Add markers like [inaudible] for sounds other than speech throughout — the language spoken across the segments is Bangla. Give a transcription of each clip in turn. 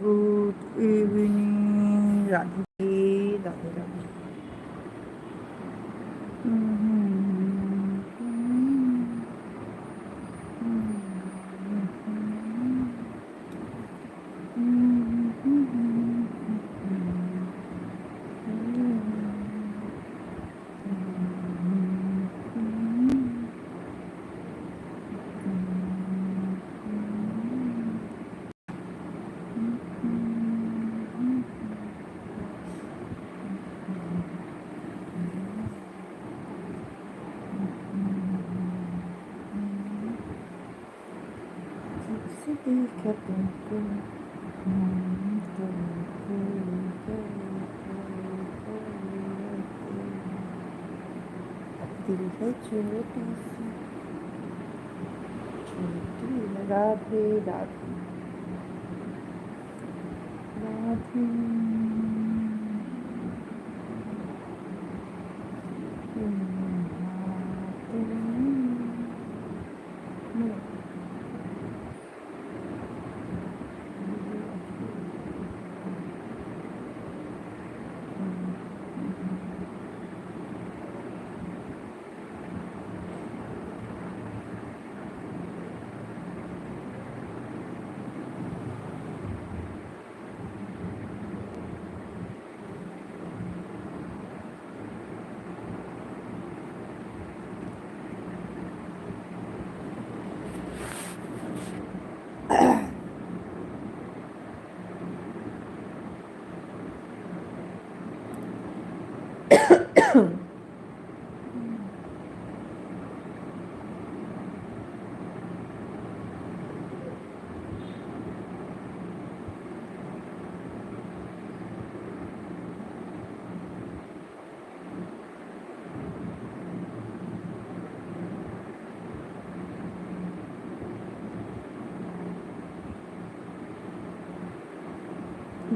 Good evening Radhe Direitinho, eu penso. Radhe, Radhe. Radhe.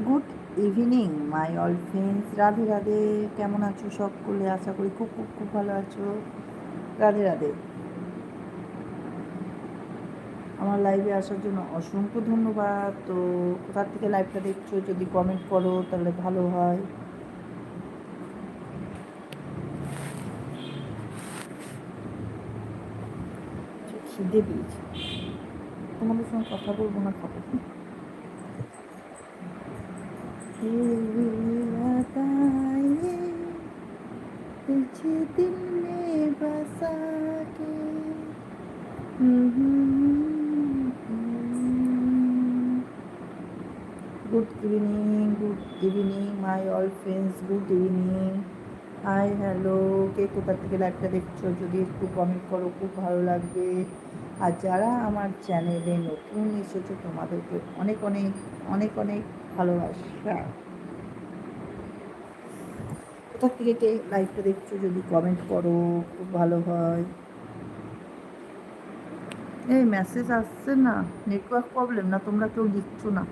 Good evening my all friends Radhe Radhe, কেমন আছো সকলে? আশা করি খুব খুব খুব ভালো আছো। রাধে রাধে। আমার লাইভে আসার জন্য অসংখ্য ধন্যবাদ। তো কোথার থেকে লাইভটা দেখছ? যদি কমেন্ট করো, তাহলে ভালো হয়। খিদে পেয়েছে। তোমাদের সঙ্গে কথা বলব না খাব बताए तुझे दिल में बसा के good evening good evening my all friends good evening hi hello কে কোথা থেকে লাইভটা দেখছো যদি একটু কমেন্ট করো খুব ভালো লাগবে আর যারা আমার চ্যানেলে নতুন এসেছ, তোমাদেরকে অনেক অনেক অনেক অনেক ভালোবাসা। কোথা থেকে কে লাইভটা দেখছ যদি কমেন্ট করো, খুব ভালো হয়। এই মেসেজ আসছে না নেটওয়ার্ক প্রবলেম না, তোমরা কেউ লিখছো না।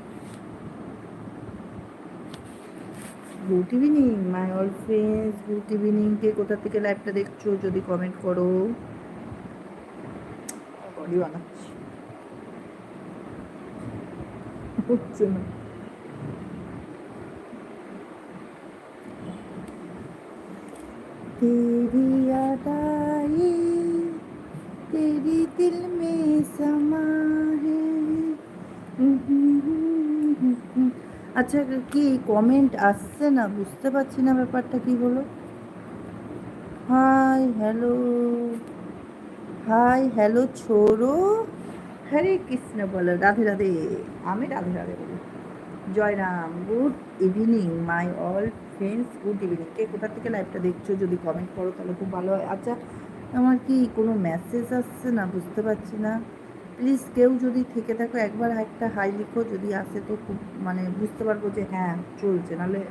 Good evening my all friends good evening কে কোথা থেকে লাইভটা দেখছ যদি কমেন্ট করো। বডি বানাচ্ছি হচ্ছে না तेरी याद आई तेरी दिल में समा है আচ্ছা কি কমেন্ট আসছে না বুঝতে পারছি না ব্যাপারটা কি হলো হাই হ্যালো হাই, হ্যালো ছোড়ো হরে কৃষ্ণ বলো, রাধে রাধে। আমি রাধে রাধে বলি। Jairam, good evening, my all friends, good evening. কে কোথা থেকে লাইভটা দেখছ, যদি কমেন্ট করো তাহলে খুব ভালো হয়। আচ্ছা আমার কি কোনো মেসেজ আসছে না? বুঝতে পারছি না। প্লিজ কেউ যদি থেকে থাকো একবার একটা হাই লিখো, যদি আসে তো খুব মানে বুঝতে পারব যে হ্যাঁ চলছে। নাহলে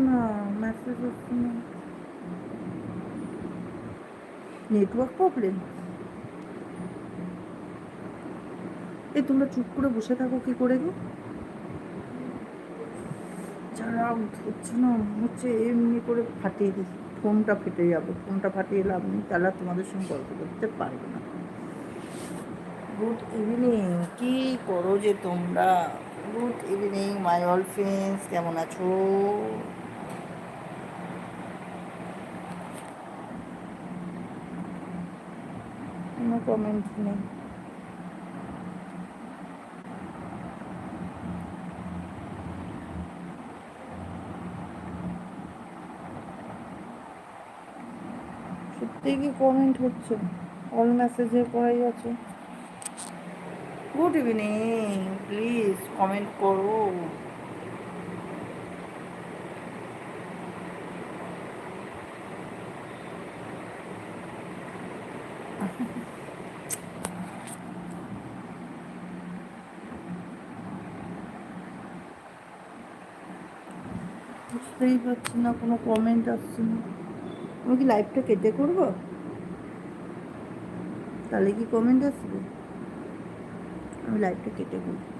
না মেসেজ আসছে না নেটওয়ার্ক প্রবলেম এই তোমরা চুপ করে বসে থাকো কি করে গো যা রাগ হচ্ছে না হচ্ছে এমনি করে ফাটিয়ে দিই ফোনটা ফেটে যাবে ফোনটা ফাটিয়ে লাভ নেই তাহলে তোমাদের সঙ্গে গল্প করতে পারব না গুড ইভিনিং কি করো যে তোমরা good evening my all friends কেমন আছো কোনো কমেন্ট নেই। সত্যি কি কমেন্ট হচ্ছে? অল মেসেজের করাই আছে। গুড ইভিনিং প্লিজ কমেন্ট করো। [laughs] বুঝতেই পারছি না, কোনো কমেন্ট আসছে না। আমি কি লাইভটা কেটে করব? তাহলে কি কমেন্ট আসবে? আমি লাইভটা কেটে করব।